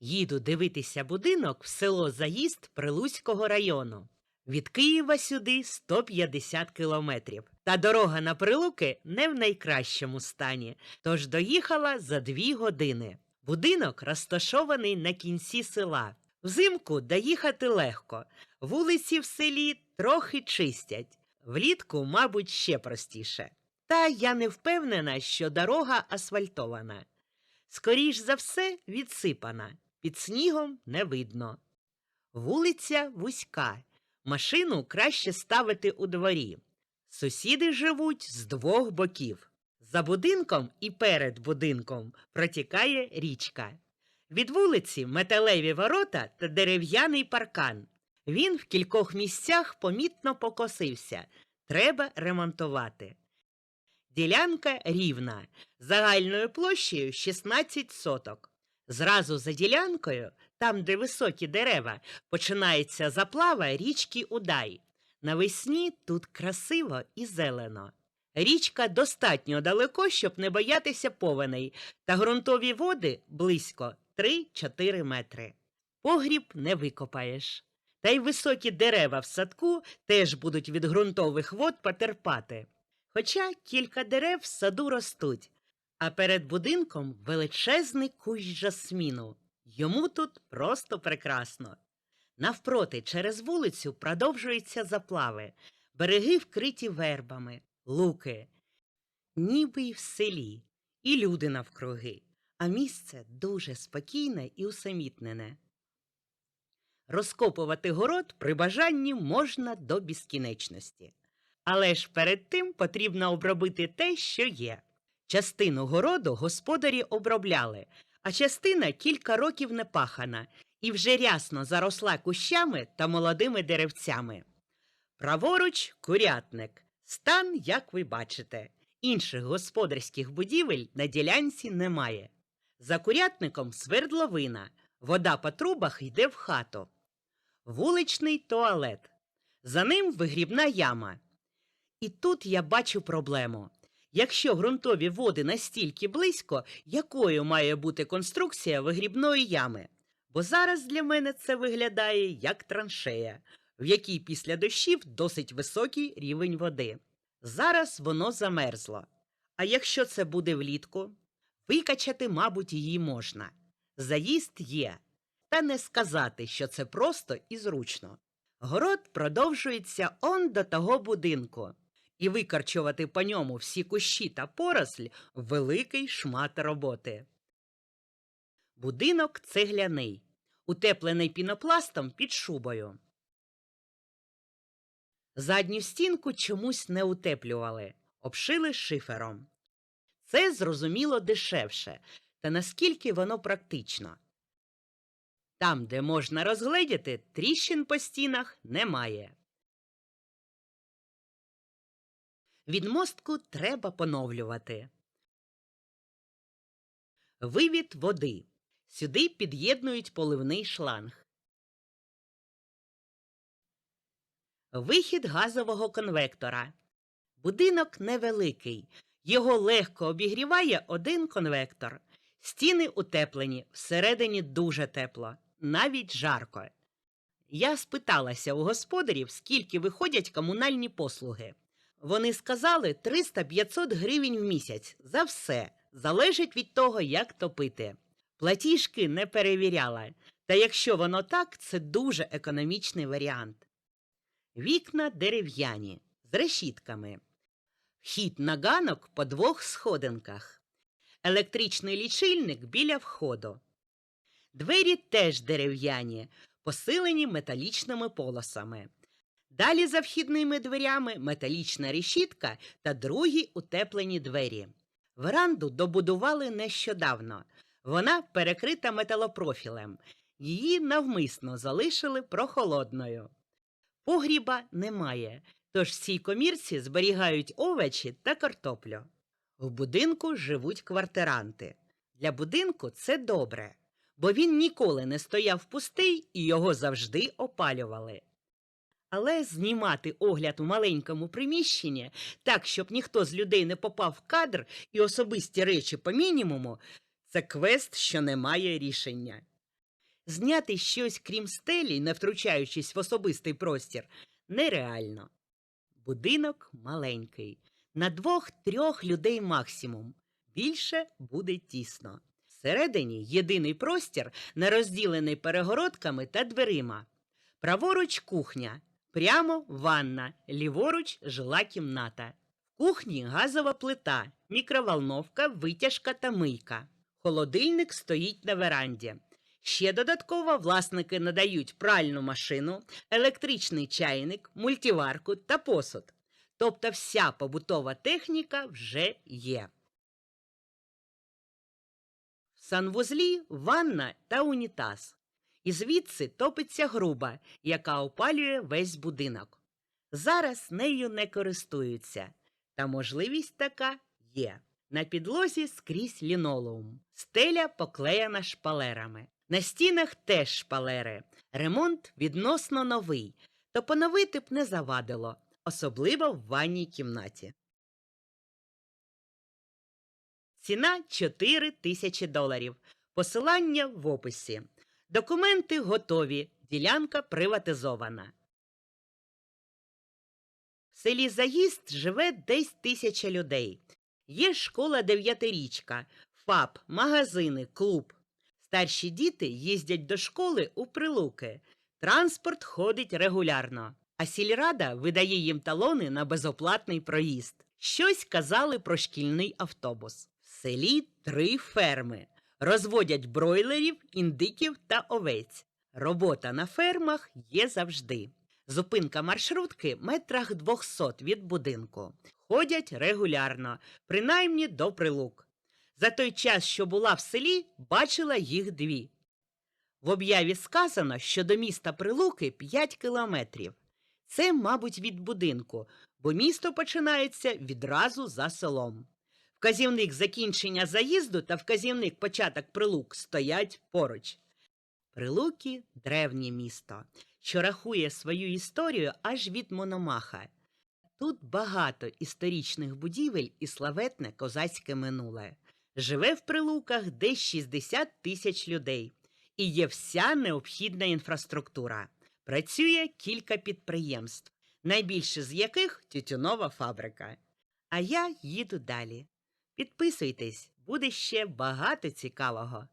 Їду дивитися будинок в село Заїзд Прилуцького району. Від Києва сюди 150 кілометрів. Та дорога на Прилуки не в найкращому стані, тож доїхала за дві години. Будинок розташований на кінці села. Взимку доїхати легко. Вулиці в селі трохи чистять. Влітку, мабуть, ще простіше. Та я не впевнена, що дорога асфальтована. Скоріш за все, відсипана. Під снігом не видно. Вулиця вузька. Машину краще ставити у дворі. Сусіди живуть з двох боків. За будинком і перед будинком протікає річка. Від вулиці металеві ворота та дерев'яний паркан. Він в кількох місцях помітно покосився. Треба ремонтувати. Ділянка рівна, загальною площею 16 соток. Зразу за ділянкою, там, де високі дерева, починається заплава річки Удай. Навесні тут красиво і зелено. Річка достатньо далеко, щоб не боятися повеней, та ґрунтові води близько 3-4 метри. Погріб не викопаєш. Та й високі дерева в садку теж будуть від ґрунтових вод потерпати. Хоча кілька дерев в саду ростуть, а перед будинком величезний кущ жасміну. Йому тут просто прекрасно. Навпроти, через вулицю продовжуються заплави, береги вкриті вербами, луки, ніби й в селі, і люди навкруги, а місце дуже спокійне і усамітнене. Розкопувати город при бажанні можна до безкінечності. Але ж перед тим потрібно обробити те, що є. Частину городу господарі обробляли, а частина кілька років не пахана і вже рясно заросла кущами та молодими деревцями. Праворуч курятник. Стан, як ви бачите, інших господарських будівель на ділянці немає. За курятником свердловина, вода по трубах йде в хату. Вуличний туалет. За ним вигрібна яма. І тут я бачу проблему. Якщо ґрунтові води настільки близько, якою має бути конструкція вигрібної ями? Бо зараз для мене це виглядає як траншея, в якій після дощів досить високий рівень води. Зараз воно замерзло. А якщо це буде влітку, викачати, мабуть, її можна. Заїзд є, та не сказати, що це просто і зручно. Город продовжується он до того будинку, і викорчувати по ньому всі кущі та поросль великий шмат роботи. Будинок цегляний, утеплений пінопластом під шубою. Задню стінку чомусь не утеплювали, обшили шифером. Це зрозуміло дешевше, та наскільки воно практично. Там, де можна розгледіти, тріщин по стінах немає. Відмостку треба поновлювати. Вивід води. Сюди під'єднують поливний шланг. Вихід газового конвектора. Будинок невеликий. Його легко обігріває один конвектор. Стіни утеплені, всередині дуже тепло, навіть жарко. Я спиталася у господарів, скільки виходять комунальні послуги. Вони сказали 300-500 гривень в місяць за все. Залежить від того, як топити. Платіжки не перевіряла, та якщо воно так, це дуже економічний варіант. Вікна дерев'яні з решітками. Вхід на ганок по двох сходинках. Електричний лічильник біля входу. Двері теж дерев'яні, посилені металічними полосами. Далі за вхідними дверями металічна решітка та другі утеплені двері. Веранду добудували нещодавно. Вона перекрита металопрофілем. Її навмисно залишили прохолодною. Погріба немає, тож в цій комірці зберігають овочі та картоплю. В будинку живуть квартиранти. Для будинку це добре, бо він ніколи не стояв пустий і його завжди опалювали. Але знімати огляд у маленькому приміщенні так, щоб ніхто з людей не попав в кадр і особисті речі по мінімуму, це квест, що не має рішення. Зняти щось крім стелі, не втручаючись в особистий простір, нереально. Будинок маленький, на двох-трьох людей максимум. Більше буде тісно. Всередині єдиний простір, не розділений перегородками та дверима. Праворуч кухня, прямо ванна, ліворуч жила кімната. В кухні газова плита, мікроволновка, витяжка та мийка. Холодильник стоїть на веранді. Ще додатково власники надають пральну машину, електричний чайник, мультиварку та посуд. Тобто вся побутова техніка вже є. В санвузлі ванна та унітаз. І звідси топиться груба, яка опалює весь будинок. Зараз нею не користуються, та можливість така є. На підлозі скрізь лінолеум, стеля поклеєна шпалерами. На стінах теж шпалери. Ремонт відносно новий, то поновити б не завадило, особливо в ванній кімнаті. Ціна 4 тисячі доларів. Посилання в описі. Документи готові. Ділянка приватизована. В селі Заїзд живе десь тисяча людей. Є школа дев'ятирічка, ФАП, магазини, клуб. Старші діти їздять до школи у прилуки. Транспорт ходить регулярно, а сільрада видає їм талони на безоплатний проїзд. Щось казали про шкільний автобус. В селі три ферми. Розводять бройлерів, індиків та овець. Робота на фермах є завжди. Зупинка маршрутки метрах 200 від будинку. Ходять регулярно, принаймні до прилук. За той час, що була в селі, бачила їх дві. В об'яві сказано, що до міста Прилуки 5 кілометрів. Це, мабуть, від будинку, бо місто починається відразу за селом. Вказівник закінчення заїзду та вказівник початок прилук стоять поруч. Прилуки древнє місто, що рахує свою історію аж від Мономаха. Тут багато історичних будівель і славетне козацьке минуле. Живе в прилуках десь 60 тисяч людей і є вся необхідна інфраструктура. Працює кілька підприємств, найбільше з яких тютюнова фабрика. А я їду далі. Підписуйтесь, буде ще багато цікавого.